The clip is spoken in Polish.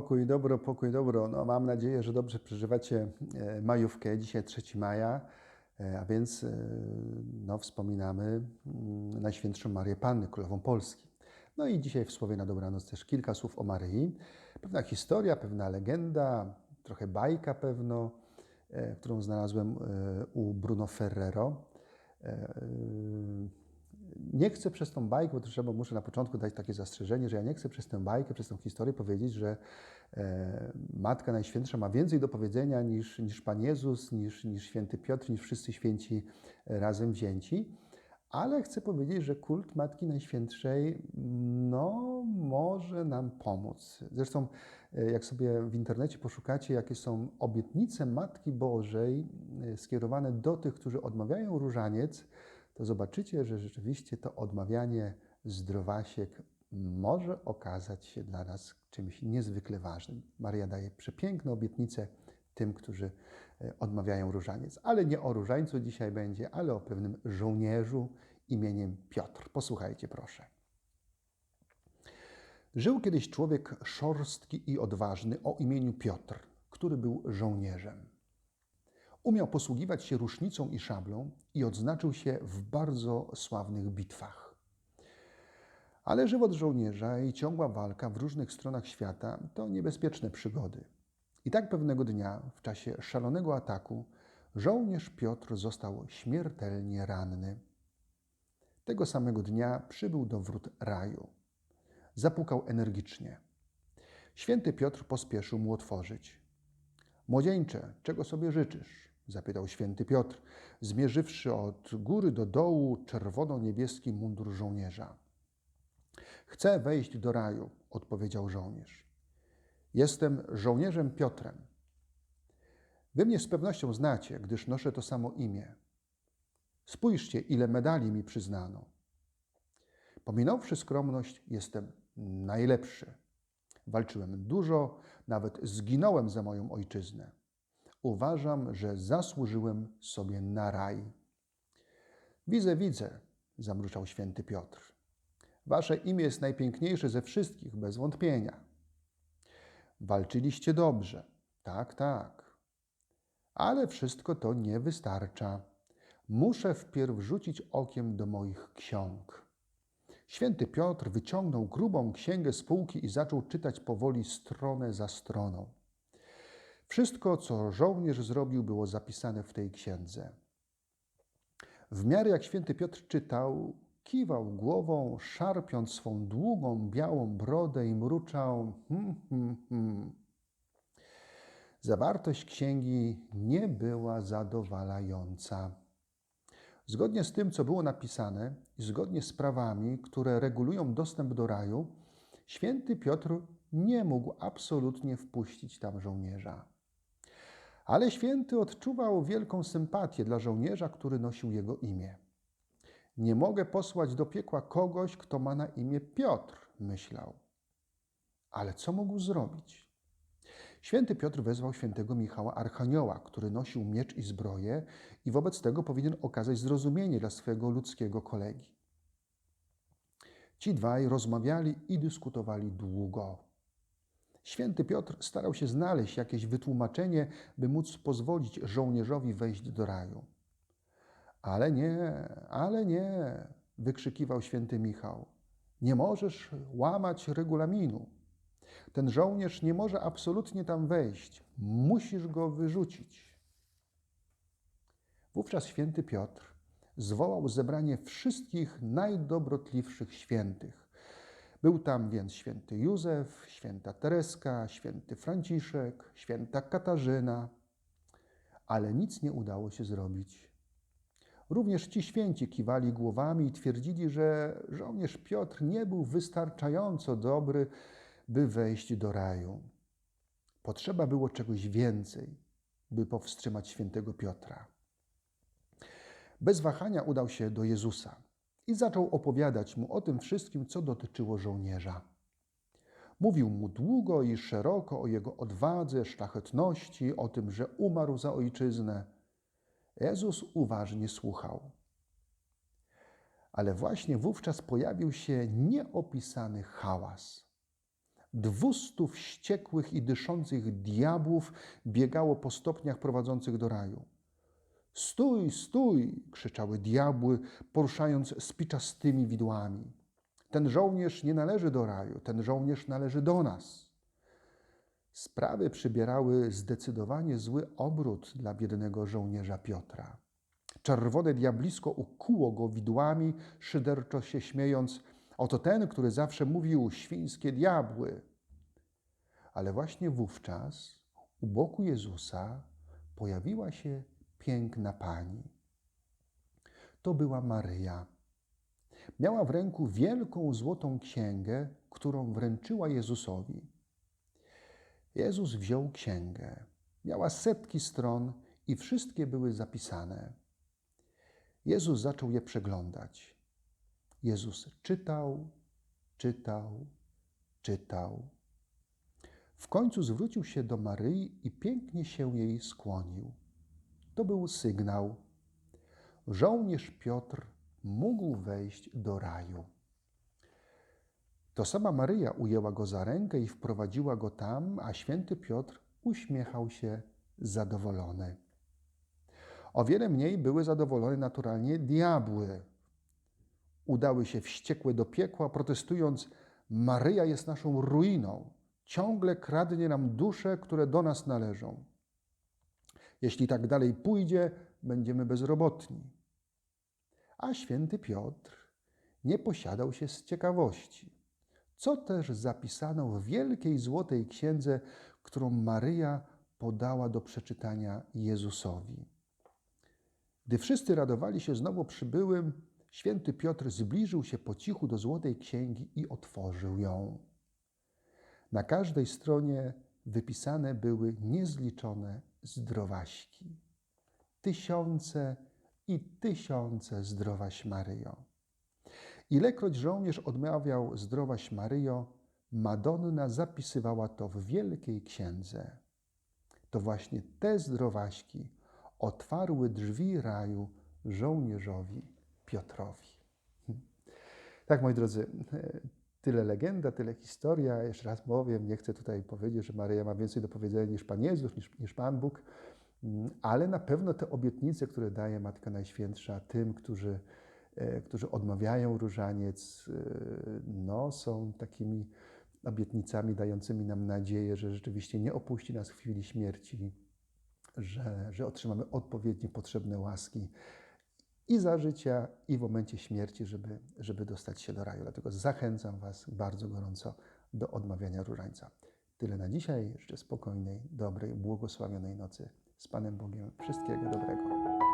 pokój, dobro, pokój, dobro. No, mam nadzieję, że dobrze przeżywacie e, majówkę. Dzisiaj 3 maja, e, a więc e, no, wspominamy mm, Najświętszą Marię Panny, Królową Polski. No i dzisiaj w Słowie na dobranoc też kilka słów o Maryi. Pewna historia, pewna legenda, trochę bajka pewno, którą znalazłem u Bruno Ferrero. Nie chcę przez tą bajkę, bo trzeba, muszę na początku dać takie zastrzeżenie, że ja nie chcę przez tę bajkę, przez tę historię powiedzieć, że e, Matka Najświętsza ma więcej do powiedzenia niż, niż Pan Jezus, niż, niż Święty Piotr, niż wszyscy święci razem wzięci. Ale chcę powiedzieć, że kult Matki Najświętszej no, może nam pomóc. Zresztą, e, jak sobie w internecie poszukacie, jakie są obietnice Matki Bożej e, skierowane do tych, którzy odmawiają różaniec, to zobaczycie, że rzeczywiście to odmawianie zdrowasiek może okazać się dla nas czymś niezwykle ważnym. Maria daje przepiękne obietnice tym, którzy e, odmawiają różaniec. Ale nie o różańcu dzisiaj będzie, ale o pewnym żołnierzu imieniem Piotr. Posłuchajcie proszę. Żył kiedyś człowiek szorstki i odważny o imieniu Piotr, który był żołnierzem. Umiał posługiwać się rusznicą i szablą i odznaczył się w bardzo sławnych bitwach. Ale żywot żołnierza i ciągła walka w różnych stronach świata to niebezpieczne przygody. I tak pewnego dnia, w czasie szalonego ataku, żołnierz Piotr został śmiertelnie ranny. Tego samego dnia przybył do wrót raju. Zapukał energicznie. Święty Piotr pospieszył mu otworzyć. Młodzieńcze, czego sobie życzysz? Zapytał święty Piotr, zmierzywszy od góry do dołu czerwono-niebieski mundur żołnierza. Chcę wejść do raju, odpowiedział żołnierz. Jestem żołnierzem Piotrem. Wy mnie z pewnością znacie, gdyż noszę to samo imię. Spójrzcie, ile medali mi przyznano. Pominąwszy skromność, jestem najlepszy. Walczyłem dużo, nawet zginąłem za moją ojczyznę uważam, że zasłużyłem sobie na raj. Widzę, widzę, zamruczał święty Piotr. Wasze imię jest najpiękniejsze ze wszystkich, bez wątpienia. Walczyliście dobrze, tak, tak. Ale wszystko to nie wystarcza. Muszę wpierw rzucić okiem do moich ksiąg. Święty Piotr wyciągnął grubą księgę z półki i zaczął czytać powoli stronę za stroną. Wszystko, co żołnierz zrobił, było zapisane w tej księdze. W miarę jak święty Piotr czytał, kiwał głową, szarpiąc swą długą, białą brodę i mruczał hmm, hmm, hmm. Zawartość księgi nie była zadowalająca. Zgodnie z tym, co było napisane i zgodnie z prawami, które regulują dostęp do raju, święty Piotr nie mógł absolutnie wpuścić tam żołnierza. Ale święty odczuwał wielką sympatię dla żołnierza, który nosił jego imię. Nie mogę posłać do piekła kogoś, kto ma na imię Piotr, myślał. Ale co mógł zrobić? Święty Piotr wezwał świętego Michała Archanioła, który nosił miecz i zbroję i wobec tego powinien okazać zrozumienie dla swojego ludzkiego kolegi. Ci dwaj rozmawiali i dyskutowali długo. Święty Piotr starał się znaleźć jakieś wytłumaczenie, by móc pozwolić żołnierzowi wejść do raju. Ale nie, ale nie, wykrzykiwał święty Michał. Nie możesz łamać regulaminu. Ten żołnierz nie może absolutnie tam wejść. Musisz go wyrzucić. Wówczas święty Piotr zwołał zebranie wszystkich najdobrotliwszych świętych był tam więc święty Józef, święta Tereska, święty Franciszek, święta Katarzyna, ale nic nie udało się zrobić. Również ci święci kiwali głowami i twierdzili, że żołnierz Piotr nie był wystarczająco dobry, by wejść do raju. Potrzeba było czegoś więcej, by powstrzymać świętego Piotra. Bez wahania udał się do Jezusa i zaczął opowiadać mu o tym wszystkim, co dotyczyło żołnierza. Mówił mu długo i szeroko o jego odwadze, szlachetności, o tym, że umarł za ojczyznę. Jezus uważnie słuchał. Ale właśnie wówczas pojawił się nieopisany hałas. Dwustu wściekłych i dyszących diabłów biegało po stopniach prowadzących do raju. Stój, stój! krzyczały diabły, poruszając spiczastymi widłami. Ten żołnierz nie należy do raju, ten żołnierz należy do nas. Sprawy przybierały zdecydowanie zły obrót dla biednego żołnierza Piotra. Czerwone diablisko ukuło go widłami, szyderczo się śmiejąc: Oto ten, który zawsze mówił świńskie diabły. Ale właśnie wówczas u boku Jezusa pojawiła się piękna pani. To była Maryja. Miała w ręku wielką złotą księgę, którą wręczyła Jezusowi. Jezus wziął księgę. Miała setki stron i wszystkie były zapisane. Jezus zaczął je przeglądać. Jezus czytał, czytał, czytał. W końcu zwrócił się do Maryi i pięknie się jej skłonił. To był sygnał. Żołnierz Piotr mógł wejść do raju. To sama Maryja ujęła go za rękę i wprowadziła go tam, a święty Piotr uśmiechał się zadowolony. O wiele mniej były zadowolone naturalnie diabły. Udały się wściekłe do piekła, protestując: Maryja jest naszą ruiną, ciągle kradnie nam dusze, które do nas należą. Jeśli tak dalej pójdzie, będziemy bezrobotni. A święty Piotr nie posiadał się z ciekawości, co też zapisano w wielkiej złotej księdze, którą Maryja podała do przeczytania Jezusowi. Gdy wszyscy radowali się znowu przybyłym, święty Piotr zbliżył się po cichu do złotej księgi i otworzył ją. Na każdej stronie wypisane były niezliczone zdrowaśki. Tysiące i tysiące zdrowaś Maryjo. Ilekroć żołnierz odmawiał zdrowaś Maryjo, Madonna zapisywała to w wielkiej księdze. To właśnie te zdrowaśki otwarły drzwi raju żołnierzowi Piotrowi. Tak, moi drodzy, tyle legenda, tyle historia. Jeszcze raz powiem, nie chcę tutaj powiedzieć, że Maryja ma więcej do powiedzenia niż Pan Jezus, niż, niż Pan Bóg, ale na pewno te obietnice, które daje Matka Najświętsza tym, którzy, którzy odmawiają różaniec, no, są takimi obietnicami dającymi nam nadzieję, że rzeczywiście nie opuści nas w chwili śmierci, że, że otrzymamy odpowiednie potrzebne łaski i za życia, i w momencie śmierci, żeby, żeby dostać się do raju. Dlatego zachęcam Was bardzo gorąco do odmawiania różańca. Tyle na dzisiaj. Życzę spokojnej, dobrej, błogosławionej nocy. Z Panem Bogiem. Wszystkiego dobrego.